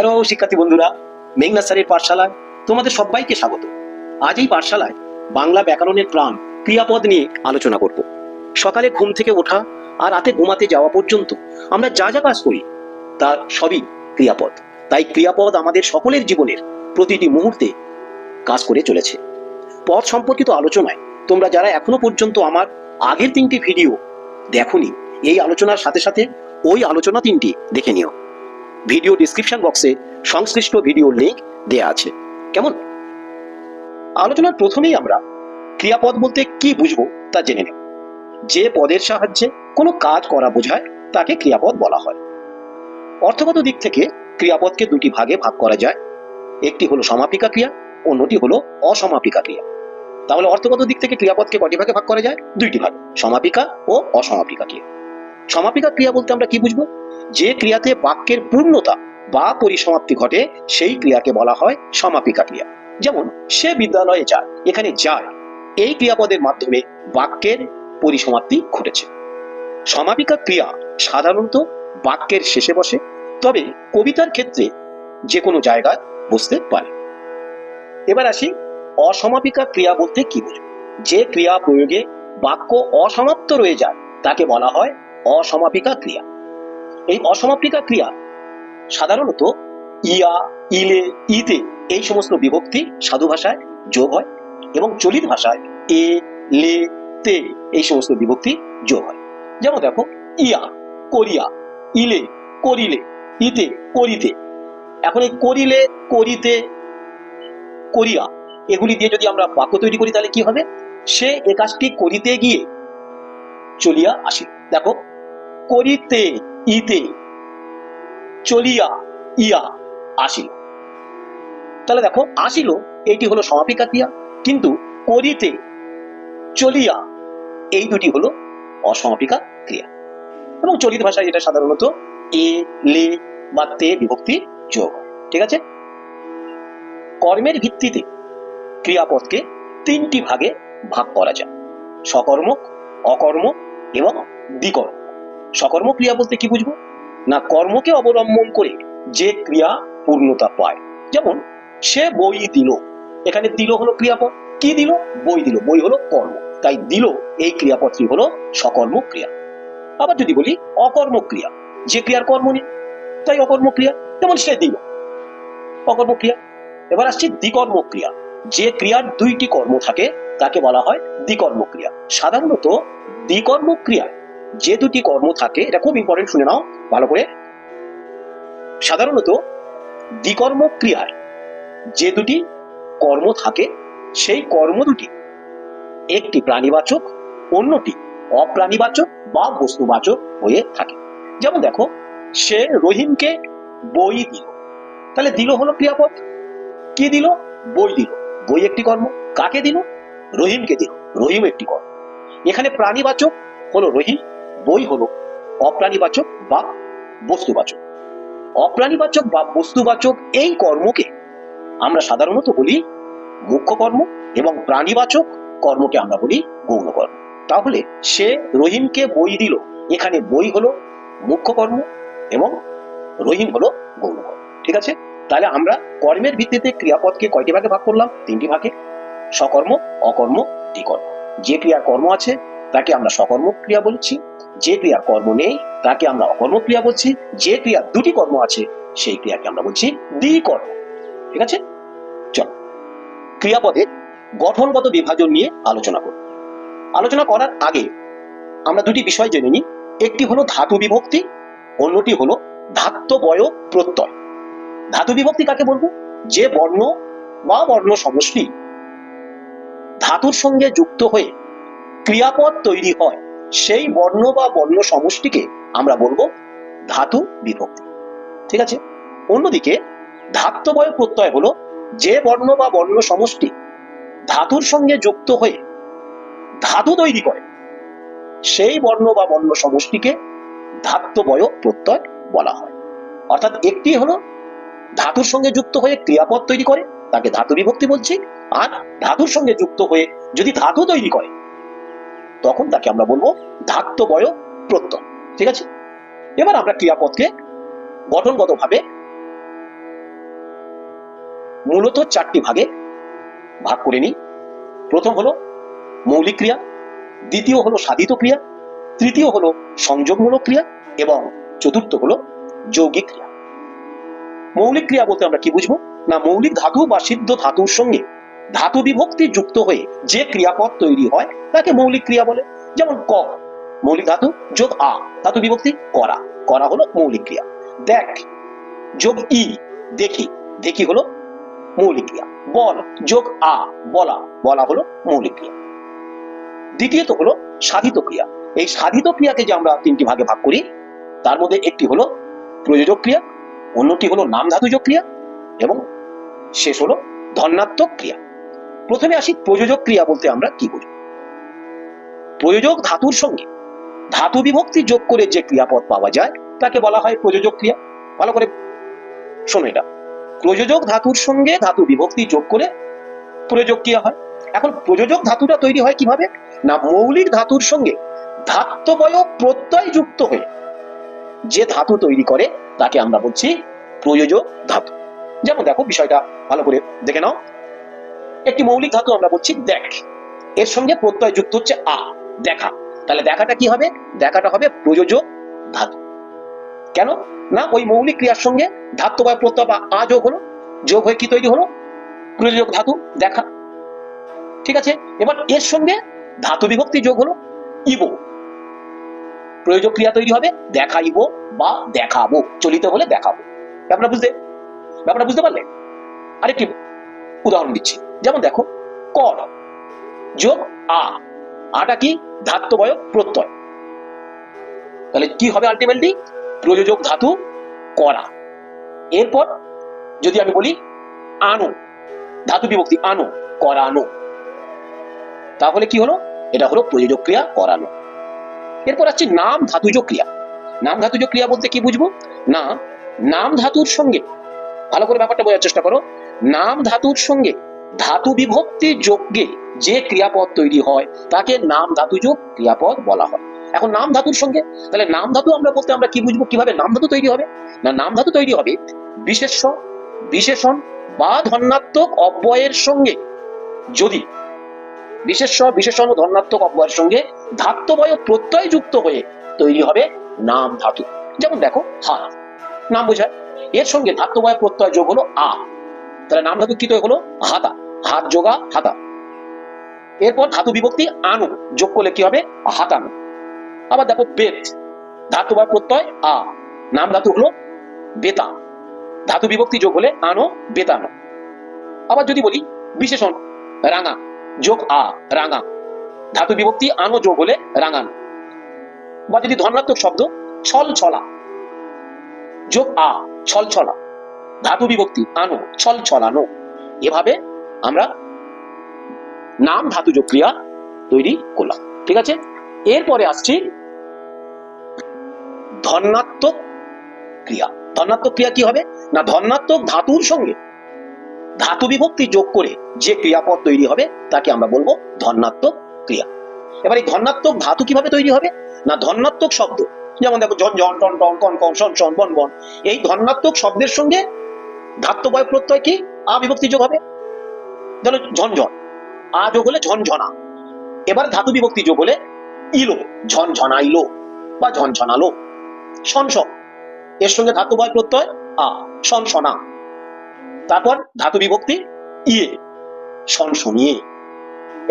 Hello শিক্ষার্থী বন্ধুরা, মেঘনা স্যারের পাঠশালায় তোমাদের সবাইকে স্বাগত। আজ এই পাঠশালায় বাংলা ব্যাকরণের প্রাণ ক্রিয়াপদ নিয়ে আলোচনা করব। সকালে ঘুম থেকে ওঠা আর রাতে ঘুমাতে যাওয়া পর্যন্ত আমরা যা যা কাজ করি, তার সবই ক্রিয়াপদ। তাই ক্রিয়াপদ আমাদের সকলের জীবনের প্রতিটি মুহূর্তে কাজ করে চলেছে। পদ সম্পর্কিত আলোচনায় তোমরা যারা এখনও পর্যন্ত আমার আগের তিনটি ভিডিও দেখোনি, এই আলোচনার সাথে সাথে ওই আলোচনা তিনটি দেখে নিও। ভিডিও ডিসক্রিপশন বক্সে সংশ্লিষ্ট ভিডিওর লিংক দেয়া আছে। কেমন? আলোচনার প্রথমেই আমরা ক্রিয়াপদ বলতে কি বুঝব তা জেনে নেব। যে পদের সাহায্যে কোনো কাজ করা বোঝায়, তাকে ক্রিয়াপদ বলা হয়। অর্থগত দিক থেকে ক্রিয়াপদকে দুটি ভাগে ভাগ করা যায়। একটি হলো সমাপিকা ক্রিয়া, অন্যটি হলো অসমাপিকা ক্রিয়া। তাহলে অর্থগত দিক থেকে ক্রিয়াপদকে কটি ভাগে ভাগ করা যায়? দুইটি ভাগ, সমাপিকা ও অসমাপিকা ক্রিয়া। সমাপিকা ক্রিয়া বলতে আমরা কি বুঝব? যে ক্রিয়াতে বাক্যের পূর্ণতা বা পরিসমাপ্তি ঘটে, সেই ক্রিয়াকে বলা হয় সমাপিকা ক্রিয়া। যেমন, সে বিদ্যালয়ে যায়, এখানে যায়। এই ক্রিয়াপদের মাধ্যমে বাক্যের পরিসমাপ্তি ঘটেছে। সমাপিকা ক্রিয়া সাধারণত বাক্যের শেষে বসে, তবে কবিতার ক্ষেত্রে যে কোনো জায়গায় বসতে পারে। এবার আসি, অসমাপিকা ক্রিয়া বলতে কি বুঝব যে ক্রিয়া প্রয়োগে বাক্য অসমাপ্ত রয়ে যায়, তাকে বলা হয় অসমাপিকা ক্রিয়া। এই অসমাপিকা ক্রিয়া সাধারণত ইয়া, ইলে, ইতে এই সমস্ত বিভক্তি সাধু ভাষায় যোগ হয় এবং চলিত ভাষায় এ, লে, তে এই সমস্ত বিভক্তি যোগ হয়। যেমন দেখো, ইয়া করিয়া, ইলে করিলে, ইতে করিতে। এখন এই করিলে, করিতে, করিয়া এগুলি দিয়ে যদি আমরা বাক্য তৈরি করি তাহলে কি হবে? সে এ কাজটি করিতে গিয়ে চলিয়া আসি। দেখো করিতে ইতে চলিয়া ইয়া আসিল। তাহলে দেখো, আসিল, এইটি হলো সমাপিকা ক্রিয়া, কিন্তু করিতে চলিয়া এই দুটি হলো অসমাপিকা ক্রিয়া। এবং চলিত ভাষায় এটা সাধারণত এ, লে বা তে বিভক্তি যোগ ঠিক আছে? কর্মের ভিত্তিতে ক্রিয়াপদকে তিনটি ভাগে ভাগ করা যায় সকর্মক অকর্ম এবং দ্বিকর্ম সকর্ম ক্রিয়া বলতে কি বুঝব? না কর্মকে অবলম্বন করে যে ক্রিয়া পূর্ণতা পায়। যেমন, সে বই দিল। এখানে দিল হলো ক্রিয়াপদ। কি দিল? বই দিল। বই হলো কর্ম। তাই দিল, এই ক্রিয়াপদটি হলো সকর্ম ক্রিয়া আবার যদি বলি অকর্ম ক্রিয়া যে ক্রিয়ার কর্ম নেই, তাই অকর্ম ক্রিয়া যেমন সে দিল। অকর্ম ক্রিয়া এবার আসছে দ্বিকর্ম ক্রিয়া যে ক্রিয়ার দুইটি কর্ম থাকে, তাকে বলা হয় দ্বিকর্ম ক্রিয়া সাধারণত দ্বিকর্ম ক্রিয়ায় যে দুটি কর্ম থাকে, এটা খুব ইম্পর্টেন্ট শুনে নাও, ভালো করে। সাধারণত দ্বিকর্ম ক্রিয়ায় যে দুটি কর্ম থাকে, সেই কর্ম দুটি একটি প্রাণীবাচক, অন্যটি অপ্রাণীবাচক বা বস্তুবাচক হয়ে থাকে। যেমন দেখো, সে রহিমকে বই দিল। তাহলে দিল হলো ক্রিয়াপদ। কি দিল? বই দিল। বই একটি কর্ম। কাকে দিল? রহিমকে দিল। রহিম একটি কর্ম। এখানে প্রাণীবাচক হলো রহিম বই হলো অপ্রাণীবাচক বা বস্তুবাচক। অপ্রাণীবাচক বা বস্তুবাচক এই কর্মকে আমরা সাধারণত বলি মুখ্য কর্ম এবং প্রাণীবাচক কর্মকে আমরা বলি গৌণ কর্ম। তাহলে সে রহিমকে বই দিল, এখানে বই হলো মুখ্য কর্ম এবং রহিম হলো গৌণ কর্ম। ঠিক আছে? তাহলে আমরা কর্মের ভিত্তিতে ক্রিয়াপদকে কয়টি ভাগে ভাগ করলাম? তিনটি ভাগে। সকর্ম অকর্ম, দ্বিকর্ম। যে ক্রিয়ার কর্ম আছে, তাকে আমরা সকর্ম ক্রিয়া বলছি। যে ক্রিয়ার কর্ম নেই, তাকে আমরা অকর্ম ক্রিয়া বলছি। যে ক্রিয়ার দুটি কর্ম আছে, সেই ক্রিয়াকে আমরা বলছি দ্বিকর্ম। ঠিক আছে? চল। ক্রিয়াপদের গঠনগত বিভাজন নিয়ে আলোচনা করব আলোচনা করার আগে আমরা দুটি বিষয় জেনে নিই। একটি হলো ধাতু বিভক্তি, অন্যটি হলো ধাত্তবয় প্রত্যয়। ধাতু বিভক্তি কাকে বলব? যে বর্ণ বা বর্ণ সমষ্টি ধাতুর সঙ্গে যুক্ত হয়ে ক্রিয়াপদ তৈরি হয় সেই বর্ণ বা বর্ণ সমষ্টিকে আমরা বলব ধাতু বিভক্তি। ঠিক আছে? অন্যদিকে ধাত্তবয় প্রত্যয় হলো যে বর্ণ বা বর্ণ সমষ্টি ধাতুর সঙ্গে যুক্ত হয়ে ধাতু তৈরি করে, সেই বর্ণ বা বর্ণ সমষ্টিকে ধাত্তবয় প্রত্যয় বলা হয়। অর্থাৎ একটি হলো ধাতুর সঙ্গে যুক্ত হয়ে ক্রিয়াপদ তৈরি করে, তাকে ধাতু বিভক্তি বলছি, আর ধাতুর সঙ্গে যুক্ত হয়ে যদি ধাতু তৈরি করে তখন তাকে আমরা বলব ধাত্তবয় প্রত্যয়। ঠিক আছে? এবার আমরা ক্রিয়াপদকে গঠনগতভাবে মূলত চারটি ভাগে ভাগ করে নিই। প্রথম হলো মৌলিক ক্রিয়া, দ্বিতীয় হলো সাধিত ক্রিয়া, তৃতীয় হলো সংযোগমূলক ক্রিয়া, এবং চতুর্থ হলো যৌগিক ক্রিয়া। মৌলিক ক্রিয়া বলতে আমরা কি বুঝব? না মৌলিক ধাতু বা সিদ্ধ ধাতুর সঙ্গে ধাতু বিভক্তি যুক্ত হয়ে যে ক্রিয়াপদ তৈরি হয়, তাকে মৌলিক ক্রিয়া বলে। যেমন ক, মৌলিক ধাতু যোগ আ, ধাতু বিভক্তি করা। করা হলো মৌলিক ক্রিয়া। দেখ, যোগ ই, দেখি। দেখি হলো মৌলিক ক্রিয়া। বল, যোগ আ, বলা। বলা হলো মৌলিক ক্রিয়া। দ্বিতীয়ত হলো সাধিত ক্রিয়া। এই সাধিত ক্রিয়াকে যে আমরা তিনটি ভাগে ভাগ করি, তার মধ্যে একটি হলো প্রযোজক ক্রিয়া, অন্যটি হলো নাম ধাতুজ ক্রিয়া, এবং শেষ হলো ধন্যাত্মক ক্রিয়া। প্রথমে আসি প্রযোজক ক্রিয়া বলতে আমরা কি বুঝি প্রযোজক ধাতুর সঙ্গে। ধাতু বিভক্তি যোগ করে যে ক্রিয়াপদ পাওয়া যায়, তাকে বলা হয় প্রযোজক ক্রিয়া। ভালো করে শোনো এটা। প্রযোজক ধাতুর সঙ্গে ধাতু বিভক্তি যোগ করে প্রযোজক ক্রিয়া হয়। এখন প্রযোজক ধাতুটা তৈরি হয় কীভাবে? না, মৌলিক ধাতুর সঙ্গে ধাত্ববয় প্রত্যয় যুক্ত হয়ে। যে ধাতু তৈরি করে, তাকে আমরা বলছি প্রয়োজক ধাতু। যেমন দেখো, বিষয়টা ভালো করে দেখে নাও। একটি মৌলিক ধাতু আমরা বলছি দেখ। এর সঙ্গে প্রত্যয় যুক্ত হচ্ছে আ, দেখা। তাহলে দেখাটা কি হবে? দেখাটা হবে প্রযোজক ধাতু। কেন? না, ওই মৌলিক ক্রিয়ার সঙ্গে ধাত্ব বা প্রত্যয় বা আ যোগ হলো। যোগ হয়ে কি তৈরি হলো? প্রযোজক ধাতু, দেখা। ঠিক আছে? এবার এর সঙ্গে ধাতু বিভক্তি যোগ হলো ইবো। প্রয়োজক ক্রিয়া তৈরি হবে দেখাইব বা দেখাবো, চলিত হলে দেখাবো। ব্যাপারটা বুঝতে ব্যাপারটা বুঝতে পারলে? আরেকটি উদাহরণ দিচ্ছি। যেমন দেখো কর যোগ আ। আটা কি? ধাত্ববয় প্রত্যয়। তাহলে কি হবে আলটিমেটলি প্রযোজক ধাতু করা এরপর যদি আমি বলি আনো ধাতু বিভক্তি আনো করানো তাহলে কি হলো? এটা হলো প্রযোজক ক্রিয়া করানো এরপর আসছে নাম ধাতুজ ক্রিয়া। নাম ধাতুজ ক্রিয়া বলতে কি বুঝব? না, নাম ধাতুর সঙ্গে, ভালো করে ব্যাপারটা বোঝার চেষ্টা করো। নাম ধাতুর সঙ্গে ধাতু বিভক্তি যোগ্যে যে ক্রিয়াপদ তৈরি হয়, তাকে নাম ধাতুজ ক্রিয়াপদ বলা হয়। এখন নাম ধাতুর সঙ্গে, তাহলে নাম ধাতু আমরা বলতে আমরা কি বুঝব? কীভাবে নাম ধাতু তৈরি হবে? না, নাম ধাতু তৈরি হবে বিশেষ্য, বিশেষণ বা ধন্যাত্মক অব্যয়ের সঙ্গে। যদি বিশেষ্য, বিশেষণ ও ধন্যাত্মক অব্যয়ের সঙ্গে ধাত্ববয় প্রত্যয় যুক্ত হয়ে তৈরি হবে নাম ধাতু। যেমন দেখো, হা, নাম বোঝায়। এর সঙ্গে ধাত্ববয় প্রত্যয় যোগ হলো আ। তাহলে নাম ধাতু কি তৈরি হলো? হাতা। হাত যোগা, হাতা। এরপর ধাতু বিভক্তি, আনু। যোগ করলে কি হবে? হাতানো। আবার দেখো বেত। ধাতুবয় প্রত্যয়, আ। নাম ধাতু হলো বেতা। ধাতু বিভক্তি যোগ হলে আনো, বেতানো। আবার যদি বলি বিশেষণ, রাঙা। যোগ, আ, রাঙা। ধাতু বিভক্তি, আনো যোগ হলে রাঙানো। বা যদি ধনাত্মক শব্দ ছল ছলা যোগ, আ ছল ছলা ধাতু বিভক্তি আনো, ছল ছলানো এভাবে আমরা নাম ধাতুজ ক্রিয়া তৈরি করলাম। ঠিক আছে? এরপরে আসছি ধনাত্মক ক্রিয়া। ধনাত্মক ক্রিয়া কি হবে? না ধনাত্মক ধাতুর সঙ্গে ধাতু বিভক্তি যোগ করে যে ক্রিয়াপদ তৈরি হবে, তাকে আমরা বলব ধনাত্মক ক্রিয়া। এবার এই ধনাত্মক ধাতু কীভাবে তৈরি হবে? না ধনাত্মক শব্দ। যেমন দেখো, ঝন ঝন, টন টন, কন কন, শন শন, বন বন। এই ধনাত্মক শব্দের সঙ্গে ধাত্ববয় প্রত্যয় কি? আ বিভক্তি যোগ হবে। ধরো ঝনঝন। আ যোগ হলে ঝনঝনা। এবার ধাতু বিভক্তি যোগ হলে ইলো। ঝনঝনাইলো বা ঝনঝনালো। শনশন। এর সঙ্গে ধাতুবয় প্রত্যয়? আ, শনশনা। তারপর ধাতু বিভক্তি ইয়ে। শনশনিয়ে।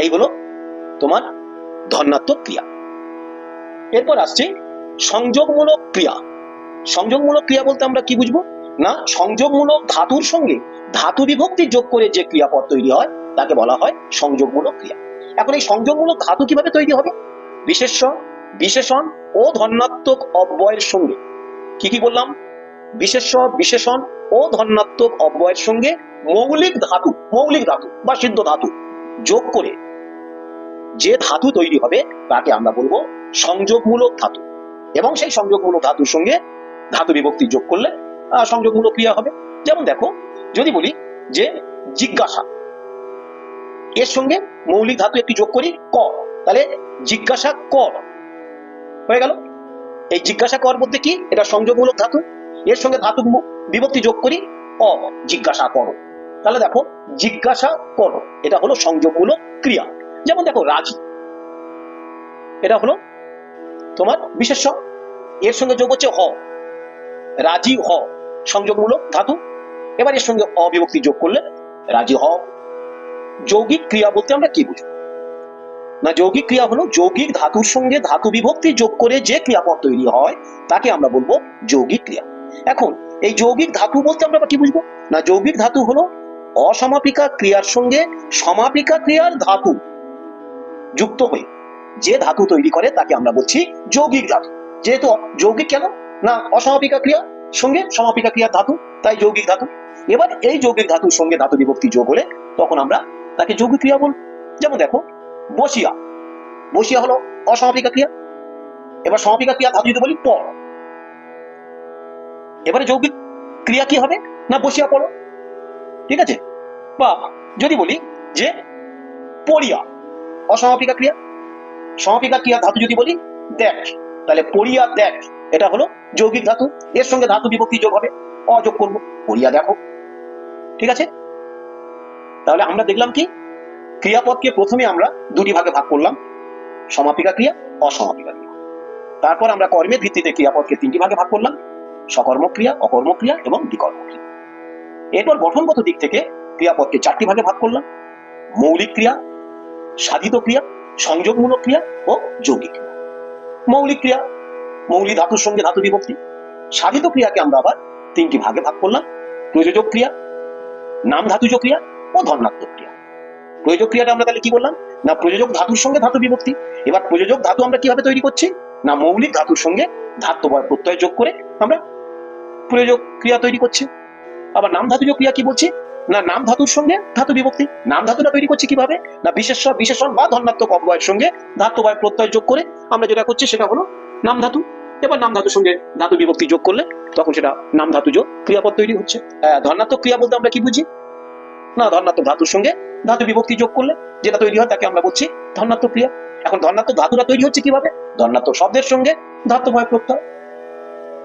এই হলো তোমার ধন্যাত্মক ক্রিয়া। এরপর আসছে সংযোগমূলক ক্রিয়া। সংযোগমূলক ক্রিয়া বলতে আমরা কি বুঝব? না? সংযোগমূলক ধাতুর সঙ্গে ধাতু বিভক্তি যোগ করে যে ক্রিয়াপদ তৈরি হয়, তাকে বলা হয় সংযোগমূলক ক্রিয়া। এখন এই সংযোগমূলক ধাতু কীভাবে তৈরি হবে? বিশেষ্য বিশেষণ ও ধন্যাত্মক অব্যয়ের সঙ্গে। কি কি বললাম? বিশেষ্য, বিশেষণ ও ধন্যাত্মক অব্যয়ের সঙ্গে মৌলিক ধাতু মৌলিক ধাতু বা সিদ্ধ ধাতু যোগ করে যে ধাতু তৈরি হবে, তাকে আমরা বলব সংযোগমূলক ধাতু। এবং সেই সংযোগমূলক ধাতুর সঙ্গে ধাতু বিভক্তি যোগ করলে সংযোগমূলক ক্রিয়া হবে। যেমন দেখো, যদি বলি যে জিজ্ঞাসা, এর সঙ্গে মৌলিক ধাতু একটি যোগ করি, ক। তাহলে জিজ্ঞাসা কর। হয়ে গেল। এই জিজ্ঞাসা কর বলতে কি? এটা সংযোগমূলক ধাতু। এর সঙ্গে ধাতু বিভক্তি যোগ করি, অ, জিজ্ঞাসা করো। তাহলে দেখো, জিজ্ঞাসা করো, এটা হলো সংযোগমূলক ক্রিয়া। যেমন দেখো, রাজি। এটা হলো তোমার বিশেষ এর সঙ্গে যোগ হচ্ছে হ। রাজি হ। সংযোগমূলক ধাতু। এবার এর সঙ্গে অবিভক্তি যোগ করলে রাজি হ যৌগিক ক্রিয়া বলতে আমরা কি বুঝি? না, যৌগিক ক্রিয়া হলো যৌগিক ধাতুর সঙ্গে ধাতু বিভক্তি যোগ করে যে ক্রিয়াপদ তৈরি হয়, তাকে আমরা বলব যৌগিক ক্রিয়া। এখন, এই যৌগিক ধাতু বলতে আমরা কি বুঝব? না, যৌগিক ধাতু হলো অসমাপিকা ক্রিয়ার সঙ্গে সমাপিকা ক্রিয়ার ধাতু যুক্ত হয়ে যে ধাতু তৈরি করে, তাকে আমরা বলছি যৌগিক ধাতু। যেহেতু, যৌগিক কেন? না, অসমাপিকা ক্রিয়া সঙ্গে সমাপিকা ক্রিয়ার ধাতু, তাই যৌগিক ধাতু। এবার এই যৌগিক ধাতুর সঙ্গে ধাতু বিভক্তি যোগ হলে তখন আমরা তাকে যৌগিক ক্রিয়া বলব যেমন দেখো, বসিয়া। বসিয়া হলো অসমাপিকা ক্রিয়া। এবার সমাপিকা ক্রিয়া ধাতু যদি বলি পর। এবারে যৌগিক ক্রিয়া কি হবে না বসিয়া পড়ো? ঠিক আছে? বা যদি বলি যে পড়িয়া, অসমাপিকা ক্রিয়া। সমাপিকা ক্রিয়া ধাতু যদি বলি দেখ। তাহলে পড়িয়া দেখ, এটা হলো যৌগিক ধাতু। এর সঙ্গে ধাতু বিভক্তি যোগ হবে, অযোগ করব, পড়িয়া দেখো। ঠিক আছে? তাহলে আমরা দেখলাম কি? ক্রিয়াপদকে প্রথমে আমরা দুটি ভাগে ভাগ করলাম, সমাপিকা ক্রিয়া, অসমাপিকা ক্রিয়া। তারপর আমরা কর্মের ভিত্তিতে ক্রিয়াপদকে তিনটি ভাগে ভাগ করলাম সকর্ম ক্রিয়া, অকর্ম ক্রিয়া এবং বিকর্ম ক্রিয়া। এরপর গঠনগত দিক থেকে ক্রিয়াপদকে চারটি ভাগে ভাগ করলাম, মৌলিক ক্রিয়া, সাধিত ক্রিয়া, সংযোগমূলক ক্রিয়া ও যৌগিক ক্রিয়া। মৌলিক ক্রিয়া, মৌলিক ধাতুর সঙ্গে ধাতু বিভক্তি। সাধিত ক্রিয়াকে আমরা আবার তিনটি ভাগে ভাগ করলাম। প্রযোজক ক্রিয়া, নাম ধাতুজ ক্রিয়া ও ধর্নাত্মক ক্রিয়া। প্রয়োজক ক্রিয়াটা আমরা তাহলে কি বললাম? না, প্রযোজক ধাতুর সঙ্গে ধাতু বিভক্তি। এবার প্রযোজক ধাতু আমরা কীভাবে তৈরি করছি? না, মৌলিক ধাতুর সঙ্গে ধাত্য প্রত্যয় যোগ করে আমরা প্রয়োজক ক্রিয়া তৈরি করছি। আবার নাম ধাতুজ ক্রিয়া কি বলছি? না নাম ধাতুর সঙ্গে ধাতু বিভক্তি? নাম ধাতুটা তৈরি করছি কীভাবে? না বিশেষ বিশেষণ বা ধর্নাত্মক অব্যয়ের সঙ্গে ধাত্য বা প্রত্যয় যোগ করে আমরা যেটা করছি সেটা হলো নাম ধাতু। এবার নাম ধাতুর সঙ্গে ধাতু বিভক্তি যোগ করলে তখন সেটা নাম ধাতুজ ক্রিয়াপদ তৈরি হচ্ছে। আহ, ধর্নাত্মক ক্রিয়া বলতে আমরা কি বুঝি? না ধর্নাত্মক ধাতুর সঙ্গে ধাতু বিভক্তি যোগ করলে যেটা তৈরি হয় তাকে আমরা বলছি ধর্নাত্মক ক্রিয়া। এখন ধর্নাত্মক ধাতুরা তৈরি হচ্ছে কীভাবে? ধর্নাত্মক শব্দের সঙ্গে ধাতু ভয় প্রত্যয়।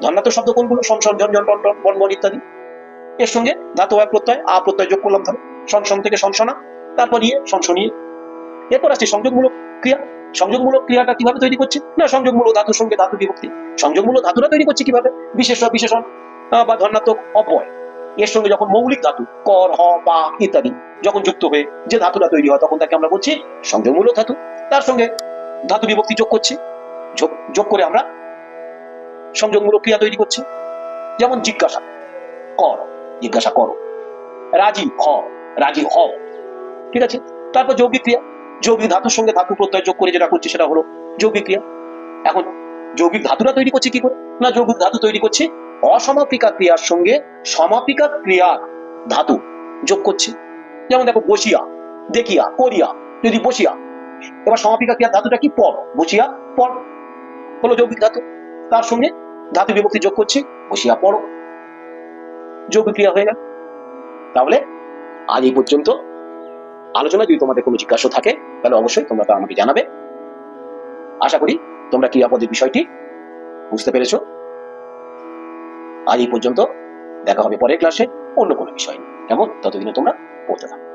ধর্নাত্মক শব্দ কোনগুলো? সংসন ঝঞ্ঝন টন বনবন ইত্যাদি। এর সঙ্গে ধাতু ভয় প্রত্যয়, আ প্রত্যয় যোগ করলাম ধরো। সংসন থেকে সংসনা তারপর ইয়ে সংসনীয় এরপর আসছে সংযোগমূলক ক্রিয়া। সংযোগমূলক ক্রিয়াটা কীভাবে তৈরি করছে? না, সংযোগমূলক ধাতুর সঙ্গে ধাতু বিভক্তি। সংযোগমূলক ধাতুরা তৈরি করছে কীভাবে? বিশেষ বিশেষণ বা ধর্নাত্মক অপয় এর সঙ্গে যখন মৌলিক ধাতু, কর, হ বা ইত্যাদি যখন যুক্ত হয়ে যে ধাতুটা তৈরি হয়, তখন তাকে আমরা বলছি সংযোগমূলক ধাতু। তার সঙ্গে ধাতু বিভক্তি যোগ করছি। যোগ করে আমরা সংযোগমূলক ক্রিয়া তৈরি করছি। যেমন জিজ্ঞাসা, কর। জিজ্ঞাসা করো। রাজি হ রাজি হও। ঠিক আছে? তারপর যৌগিক ক্রিয়া। যৌগিক ধাতুর সঙ্গে ধাতু প্রত্যয় যোগ করে যেটা করছি সেটা হলো যৌগিক ক্রিয়া। এখন যৌগিক ধাতুরা তৈরি করছে কি করে? না, যৌগিক ধাতু তৈরি করছে অসমাপিকা ক্রিয়ার সঙ্গে সমাপিকা ক্রিয়ার ধাতু যোগ করছে। যেমন দেখো, বসিয়া, দেখিয়া, করিয়া, যদি বসিয়া, এবার সমাপিকা ক্রিয়ার ধাতুটা কি? পর, বসিয়া, পর। হলো যৌগিক ধাতু। তার সঙ্গে ধাতু বিভক্তি যোগ করছে, বসিয়া পড়ো যৌগিক ক্রিয়া হয়ে গেল। তাহলে আজ এই পর্যন্ত। আলোচনা যদি তোমাদের কোনো জিজ্ঞাসা থাকে, তাহলে অবশ্যই তোমরা তা আমাকে জানাবে। আশা করি তোমরা ক্রিয়াপদের বিষয়টি বুঝতে পেরেছ। আজ এই পর্যন্ত দেখা হবে পরের ক্লাসে অন্য কোনো বিষয় নিয়ে। কেমন? ততদিনে তোমরা পড়তে থাকো।